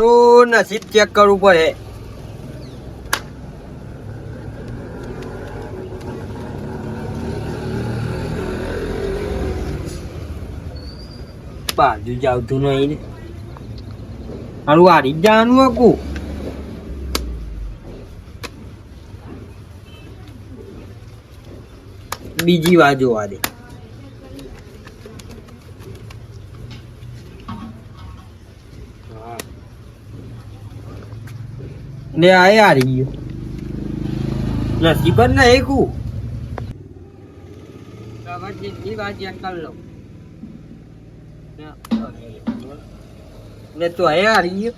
મારું નસીબ ચેક કરવું પડે. બાજુ જ આવતું નહીં હારું હારી જ જવાનું હકું બીજી વાર જોવા દે. ને આ હારી ગયો. નસીબ જ નહીં કુ. જેટલી વાર ચેક ને તો એ હારી ગયો.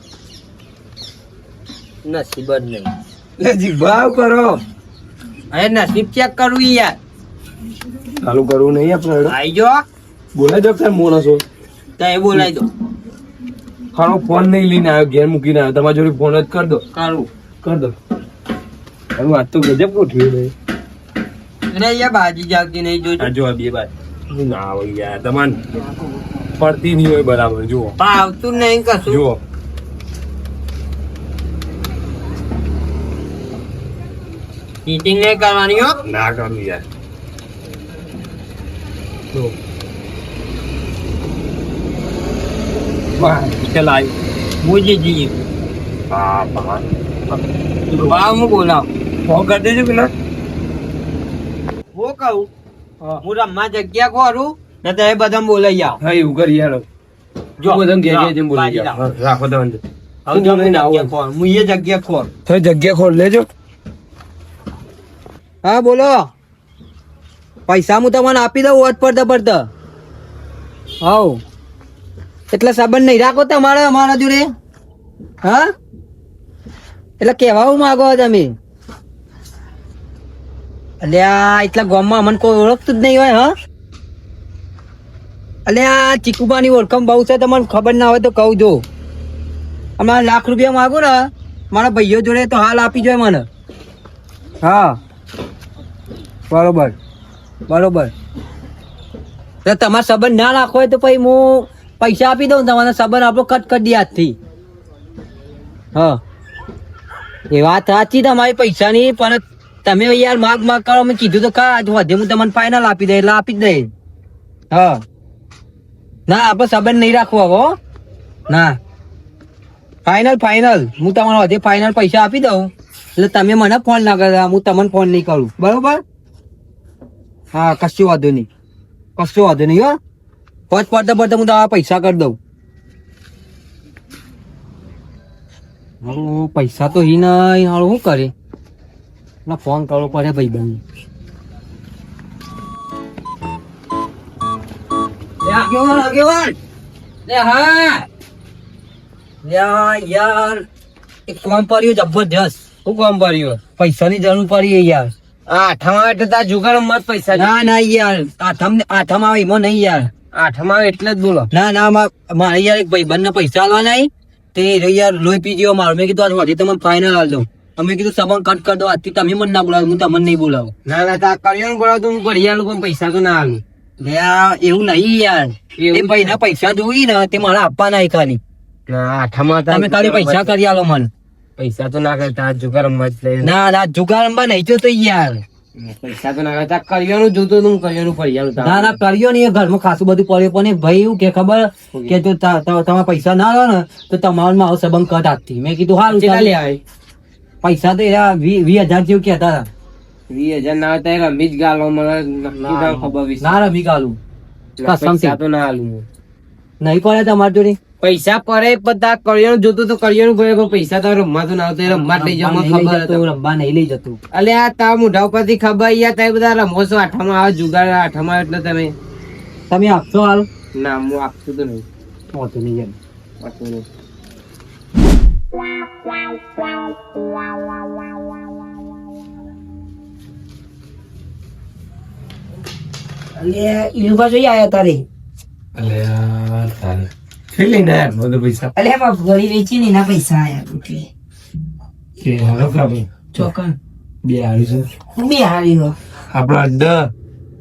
નસીબ જ નહીં. લેજી ભાવ કરો. હવે નસીબ ચેક કરવું યાર. ચાલુ કરવું નહીં આપણે. આઈ જો બોલાઈ દો તાર માણસો. તો એ બોલાવી દો. ખાનો ફોન નહીં લઈને આવ્યો ઘેર મૂકીને આવ્યો. તમારી જોડે ફોન જ કર દો. કરું. કર દો. હવે વાત તો ગજબ ગોઠવી દે અરે અહીંયા બાજી જાગતી નહીં જોજો. જો આ બે બાદ ના હોય યાર તમાન પડતી નહીં હોય બરાબર જુઓ. આવતું નહીં કશું. જુઓ. ચીટિંગ નહીં કરવાની હો. ના કરું યાર. જુઓ. વાહ, ચાલ આય. મુજી જી હા. વાવ હું બોલાવ ફોન કરી દેજો પેલા હું કહું હું રમવા જગ્યા ખોરું ને તો એ બધા બોલાઈ આવ હા એવું કરી યાર જો બધા ઘેર ઘેર બોલી જાઓ. લાવો. હા, રાખો તમે અંદર. હવે હું તમને જગ્યા આવું. ખોર હું એ જગ્યા ખોર તો જગ્યા ખોલ લેજો હા બોલો પૈસા હું તમને આપી દઉં વોટ પડતા પડતા હાઉ એટલે સંબંધ નહીં રાખો તમારે અમારા જોડે. હા? એટલે કેવા માંગો તમે. અલ્યા એટલા ગામમાં અમને કોઈ ઓળખતું જ નહીં હોય, હા? અલ્યા ચીકુબાની ઓળખમ બહુ છે તમને ખબર ના હોય તો કહું જો અમારા લાખ રૂપિયા માગો ને, મારા ભાઈઓ જોડે તો હાલ આપી જોઈએ મને. હા. બરોબર. બરોબર. તમારા સંબંધ ના રાખો તો પછી હું પૈસા આપી દઉં તમારો સંબંધ આપણો કટ કરી દે આજથી. હા. એ વાત સાચી તમારી પૈસાની પણ તમે યાર માગ માગ કરો, મેં કીધું તો કા આજ વધે હું તમને ફાઇનલ આપી દે એટલે આપી જ દે હા. ના, આપણે સંબંધ નહીં રાખવો હો. ના. ફાઇનલ ફાઇનલ હું તમારો વધે ફાઇનલ પૈસા આપી દઉં, એટલે તમે મને ફોન ના કરતા હું તમને ફોન નહીં કરું. બરોબર? હા, કશું વાંધો નહીં. કશું વાંધો નહીં, હો. પોચ પડતા પડતા હું તમારા પૈસા કરી દઉં. પૈસા તો હી ના હારું શું કરે? ના ફોન કરવો પડે ભાઈ બંધ આગેવાન આગેવાન લે હા. યાર યાર. એક કામ પડ્યું જબરજસ્ત. શું કોમ પાડ્યું? પૈસાની જરૂર પડી યાર. આઠમા એટલે તાર જુગાડ મત પૈસા ના ના યાર. આઠમ આઠમ આવે એમાં નહીં યાર. આઠમા એટલે જ બોલો. ના ના મારે યાર એક ભાઈ બંને પૈસા આલવા નહીં તે યાર લોહી પી ગયો મારો. મેં કીધું આજ તમને ફાઇનલ આલ દઉં. અમે કીધું સંબંધ કટ કરી દો. આજથી તમે મને ના બોલાવો હું તમને નહીં બોલાવો. ના ના તા કર્યો બોલાવો તો હું ઘડિયાળ લોકો પૈસા તો ના આલું. લે એવું નહીં યાર. એ ભાઈ ના પૈસા જોઈ ને તે મારા આપવાના ખાલી. આઠમા તમે ખાલી પૈસા કરી આલો મને. પૈસા તો ના કરતા જુગાર મત જ ના ના જુગાર રમવા નહીં તો યાર. પૈસા તો ના કરતા કર્યાનું જોતું તું કર્યાનું ફરિયાનું ના ના કર્યો ને એ ઘરમાં ખાસું બધું પડ્યું પણ ભાઈ એવું કે ખબર કે જો તમે પૈસા ના લો ને તો તમારો મારો સંબંધ કટ આપતી. મેં કીધું હાલ કેટલા આવે? પૈસા તો વી વીસ હજાર જેવું કહેતા હતા. વીસ હજાર ના હતા રમી જ ગાલો મને ના ખબર. ના રમી ગાલું કસમથી. તો ના આલું નહીં પડે તમારી જોડે? પૈસા પડે બધા તાર કર્યાનું જોતું તો કરિયાણું પડે પણ પૈસા તો રમવા તો ના આવતા રમવા લઈ જવા રમવા નહીં ખબર. રમવા નહીં લઈ જતું. અલે આ તા મોઢા ઉપરથી ખબર યાર તમે બધા રમો છો આઠામાં આવે જુગાર આઠમાં આવે એટલે તમે તમે આપશો હાલ? ના હું આપશું તો નહીં. હોતું નહીં એમ. હોતું નહીં. અલે ઈલુબા જોઈ આયા તારે? અલે તારે કઈ લઈને આયા બધું પૈસા. અલે એમાં ઘડી વેચી ને એના પૈસા આયા એટલે કે હાલો કાપી ચોકન. બે હારી છે. હું બી હારી ગયો. આપડો અડ્ડા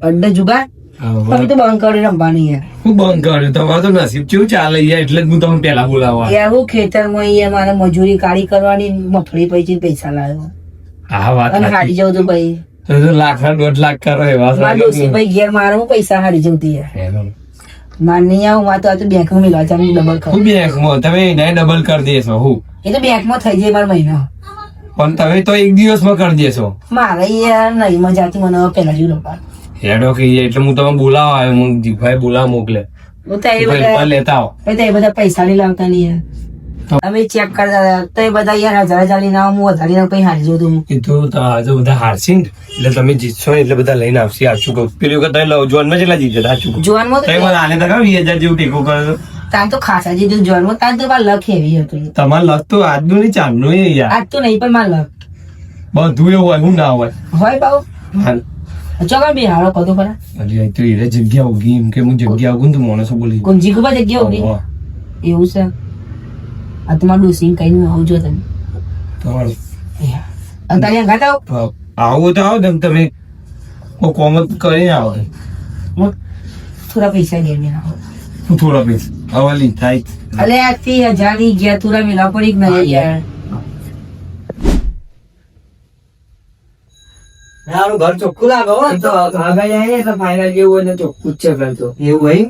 અડ્ડા જુગાર? હા, તમે તો બંધ કરી રમવાની યાર. હું બંધ કર્યું તમારું તો નસીબ કેવું ચાલે યાર એટલે જ હું તમને પેલા બોલાવવા. એવું ખેતરમાં અહીંયા મારે મજૂરી કાઢી કરવાની મફળી પૈસી પૈસા લાવ્યો. હા વાત અને. હાડી જવું તું ભાઈ. લાખ દોઢ લાખ કરો એવા ભાઈ ઘેર મારે હું પૈસા હારી જવું તી હેલો. માર નહીં આવું મારે તો આ તો બેંકમાં મિલવા ચાલુ ડબલ કર હું બેંકમાં? તમે એને ડબલ કરી દેશો હું? એ તો બેંકમાં થઈ જાય માર મહિનો. પણ તમે તો એક દિવસમાં કરી દેશો. મારે યાર નહીં મજાથી મને પેલા જેવું રમવા હેડો કે એટલે હું તમે બોલાવા આવ્યો હું જીભાઈ બોલાવ મોકલે. લેતા આવો. બધા પૈસા નહીં લાવતા નહીં યાર. અમે ચેક કરતા હતા. તો એ બધા યાર હજાર હજાર લઈને આવું હું વધારી પછી હારી જવું તું એ તો તો આજે બધા હારશી ને. એટલે તમે જીતશો ને એટલે બધા લઈને આવશે સાચું કહું? પેલી વખત તમે લવ જોનમાં કેટલા જીતે સાચું કહું? જોનમાં તમે તો આને તો વીસ હજાર જેવું ટેકો કરો તાન તો ખાસા જીધું જોનમાં તાન તો મારે હતું. તમારે લગ તો આજનું નહીં એ યાર. આજ તો નહીં પણ મારે લખ બધું એવું હોય હું ના હોય. હોય બાબુ હાલ. ચોકડ બી હારો કદો તો જગ્યા ઉગી. એમ કે હું જગ્યા ઉગું તો માણસો બોલી ગુંજી ખૂબ જગ્યા ઉગી? એવું છે. આ તમારું ડોસી કઈ નું આવજો તમે. તમારું અને આવો આવો તો આવો તમે તમે કોઈ કોમ કરીને આવો થોડા પૈસા લઈને આવો. થોડા પૈસા થાય અલે આજથી હજારની ગયા થોડા મેલા પડી નહીં યાર. મારું ઘર ચોખ્ખું લાગે હો તો આગળ જાય તો ફાઇનલ જેવું હોય ને ચોખ્ખું જ છે ઘર તો. એવું હોય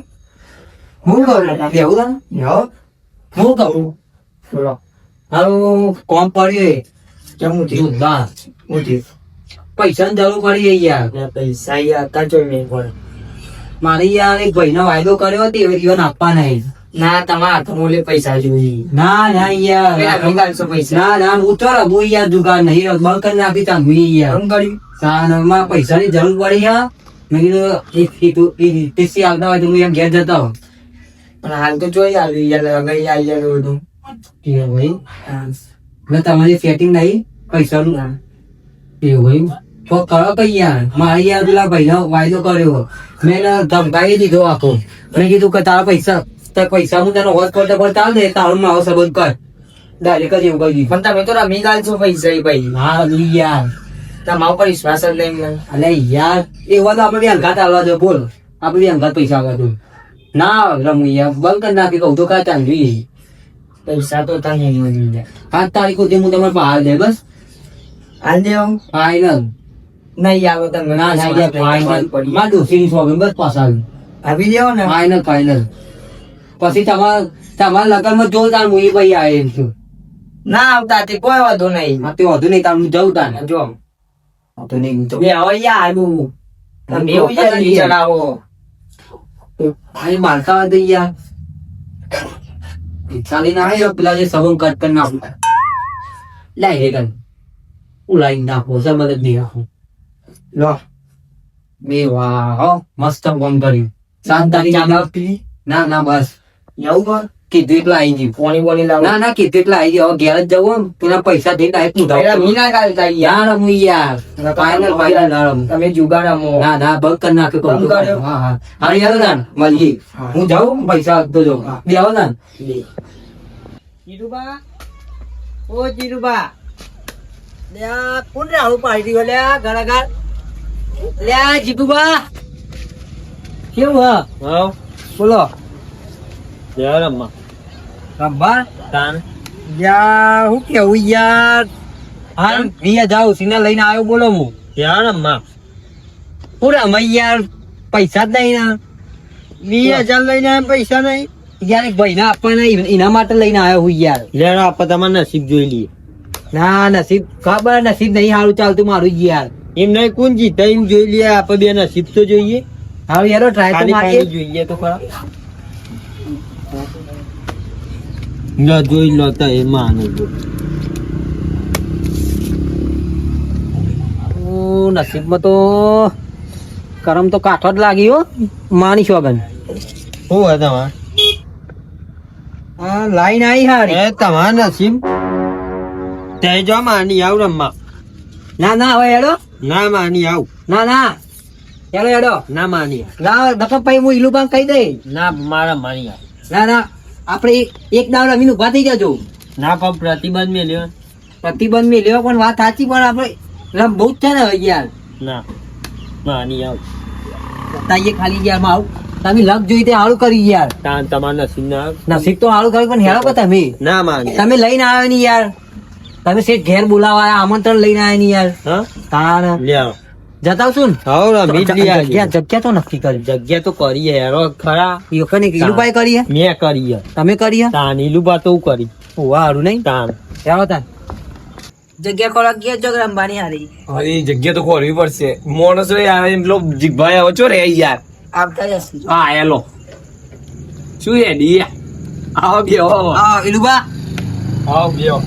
હું કરું એવું હું કરું? બોલો. હારું કોમ પડ્યું હું જોરદાર. પૈસા ની જરૂર પડી ગઈ યાર. પૈસા યાર તા જોઈ મેં પણ મારે યાર એક ભાઈ નો વાયદો કર્યો હતો એ જીવન આપવા નહીં. ના તમારા હાથમાં મોલે પૈસા જોઈએ ના ના યાર. પૈસા પૈસા. ના ના હું તો હું યાર જુગાર નહીં બંધ કરી નાખી તા હું યાર. એમ કર્યું સાનમાં પૈસાની જરૂર પડી યાર મેં કીધું હીતુ એક આવતા હોય તો હું એમ ઘેર જતા પણ હાલ તો જોઈ આવી યાર આગળ આવી જાય બધું. કે ભાઈ એટલે તમારી સેટિંગ નહીં? પૈસાનું? એવું ભાઈ તો કરો કઈ યાર. મારે યાર પેલા ભાઈનો વાયદો કર્યો. મેં ધમકાવી દીધો આખો. મેં કીધું કે તારા પૈસા તારા પૈસા હું તને પડતે પર ચાલ દે. તારું મારો સંબંધ કર. ડાયરેક્ટ જ એવું કહી દીધું. પણ તમે તો રમી ગાલ છો પૈસા એ ભાઈ. હા યાર. તમારા ઉપર વિશ્વાસ જ નહીં અલે યાર એવા તો આપણે અંગાત આવવા દો બોલ. આપણે અંગાત પૈસા આવવા દો ના રમું યાર. બંધ કરી નાખી. કહું તો કાં ચાલ જોઈએ પૈસા તો નહીં મળી જાય પાંચ તારીખ સુધી હું તમારે બહાર દે બસ. હાલ દેવો ફાઈનલ નહીં આવે તમે ના ના યાર ફાઈનલ મારા ડોસીની શોખીન બસ પાછા આવી. દેવો ને? ફાઈનલ ફાઈનલ પછી તમારા તમારા લગનમાં જો તાર હું એ ભાઈ આવી છું. ના આવતા તે કોઈ વાંધો નહીં. તે વધુ નહીં તમને જવતા જઉં જો. તો નહીં તો બે હવે હું. તમે એવું ચડાવો ભાઈ મારતા યાર. ચાલી ના આવ્યો પેલા જે સબંગ કટ કરી નાખું લાઈ રે કન ઉલાઈ નાખો સર મદદ નહીં રાખો લો બે વાહ હો મસ્ત કામ કર્યું આગળ ના ના બસ એવું કર કીધું એટલા આવી ગયું. પોણી બોણી લાવો. ના ના કીધું એટલા આવી ગયું. હવે ઘેર જ જવું પેલા પૈસા દઈને ડાયરેક્ટ પેલા ઉધાર મીના ગાલતા યાર. યાર રમું યાર ફાઈનલ ફાઈનલ ના રમું. તમે જુગાડ રમો. ના ના બંધ કરી નાખ્યો કહું હા હા. હા યાર ના મળીએ. હું. જાઉં પૈસા આપતો જાઉં. બે આવો ના. જીરુબા. ઓ જીરુબા. કોણ રાહુલ પાડી રહ્યો? લ્યા ઘણા લ્યા જીતુબા. કેવું હા? હા. બોલો. યાર અમ્મા રંભા તાન. યાર હું કેવું યાર? હા અહીંયા જાઉં સીના લઈને આવ્યો બોલો હું. યાર અમ્મા હું રમે યાર પૈસા જ નહીં ના. વીસ હજાર લઈને પૈસા નહીં. યાર એક ભાઈને આપવાના ઈ- એના માટે લઈને આવ્યો હું યાર. યાર આપણે તમારે નસીબ જોઈ લઈએ. ના નસીબ ખબર નસીબ નહીં સારું ચાલતું મારું યાર. એમ નહીં કોણ જીતા એમ જોઈ લઈએ આપણે બે નસીબ તો જોઈએ. હારું યાર ટ્રાય તો જોઈએ તો ખરા. લો જોઈ લો તો એમાં આનંદ જો નસીબમાં તો કરમ તો કાઠો જ લાગ્યો માની શોગન શું હોય તમાર હા લાઈન આવી હારી એ તમારા નસીબ તે જો માની આવ રમવા ના ના હવે હેડો ના માની આવ ના ના હેડો હેડો ના માની લાવ નકર પછી હું ઈલું પણ કહી દઈ ના મારા માની આવ ના ના આપણે એક- દાવડા દાવ રમીને ઊભા થઈ જજો. ના પણ પ્રતિબંધ મેલ્યો પ્રતિબંધ મેં લ્યો પણ વાત સાચી પણ આપણે રમ બહુ જ છે ને યાર ના. માની આવ. તાઈએ ખાલી યારમાં આવું. તમે લગ જોઈ તે હારું કરી યાર તમાર નસીબ ના નસીબ તો હારું કર્યું પણ હેળો કે તમે. ના માને. તમે લઈને આવ્યો ની યાર. તમે શેઠ ઘેર બોલાવા આમંત્રણ લઈને આવ્યા ની યાર. હા? તાર લ્યો. જતા આવશું ને? જગ્યા જગ્યા તો નક્કી કરી. જગ્યા તો કરીએ ખરા. એક કરીએ? મેં કરીએ. તમે કરીએ? તાન ઈલુબા તો કરી. ઓવા હારું નહીં? તાન. હેરો તાન. જગ્યા ખોરાક ગયા જોગ રમવાની હારી. અરે જગ્યા તો ખોરવી પડશે. માણસો યાર એમ જીગભાઈ આવો છો રે યાર. આવતા જશે. હા હેલો. શું હેડી આવો બેહો હા ઈલુબા આવો બેહો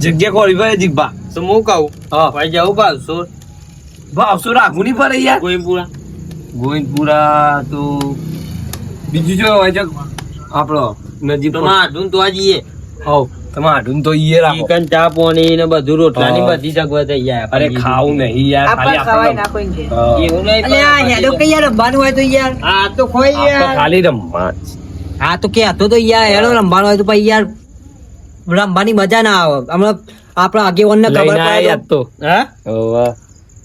જગ્યા ખોરવી પડે જીગભા. તો હું કહું? હા. ભાઈ જવું પાછો ભાવસો રાખવું નહીં પડે યાર કોઈ ગોવિંદપુરા તો બીજું જો હોય છે આપણો નજીક તો તો આ હવ તમે આઢું તો ઈએ રાખો ચિકન ચા પોણી ને બધું રોટલા ની. બધી સગવડ થઈ જાય અરે ખાવું નહીં યાર ખાલી આપણે ના કોઈ એવું નહીં અલે હેડો કે યાર રમવાનું હોય તો યાર આ તો ખોઈ યાર ખાલી રમવા આ તો કે હતો તો યાર હેડો રમવાનું હોય તો યાર રમવાની મજા ના આવે હમણાં આપણા આગેવાન ને ખબર પડે તો તો હા.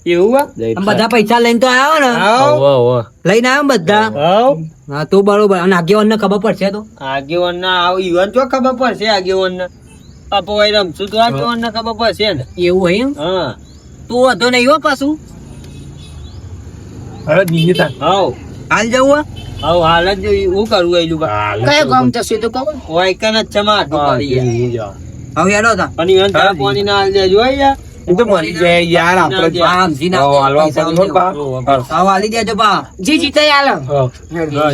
એવું બધા પૈસા લઈને તો આવ્યો ને? હાવ. હોવે, હોવે. લઈને આવ્યો બધા? હા તો બરોબર. અને આગેવાન ને ખબર પડશે તો? આગેવાન ના આવ. ઈવન તો ખબર પડશે આગેવાન ને પાપો રમશું તો આગેવાન ને ખબર પડશે ને. એવું હોય એમ? હા. તું હતો નહીં હો પાછું. હવે બીજી તાર. હાવ હાલ જવું હાવ હાલ જ હું કરું એલું કયો ગામ જશે તો કહો જ. હવે હેડો તા. અને ઈવન ચા પોણી ના હાલ દેજો યાર. એ તો મરી જાય યાર આપણે જ. ના હાલવા પડે હાલી દેજો પા. જે જીતે આલો.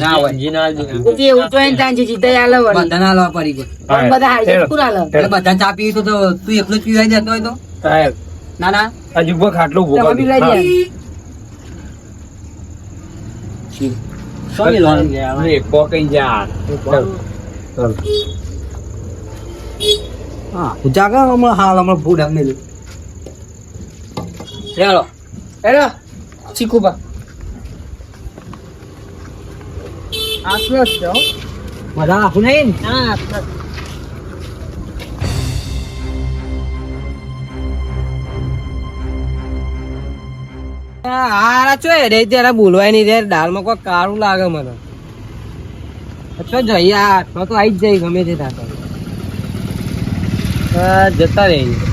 ના હોય. જી ના હાલ એવું તો એને ત્યાં જે જીતે આલો વળી. બધાને હાલવા પડી ગયો. બધા હારી જાય પૂરા એટલે બધા ચા પીવી તો તો તું એકલો જ પીવાઈ જતો હોય તો? ના ના. હજુ ખાટલો ઊભો કરી લઈ દે. જાય સોની લોન લે હા. પોકઈ જા. ચાલ. ચાલ. હા જાગા હમણાં હાલ હમણાં ભૂડ અમે ચાલો હેલો. ચીકુબા આટલો જ છે. બધા આખું નહીં હા આટલો હારા રે ત્યારે બોલવાય નહીં ત્યારે દાળમાં કોઈ કાળું લાગે મને. ચો જઈએ આ તો આવી જ જાય ગમે તે થતો જતા રહી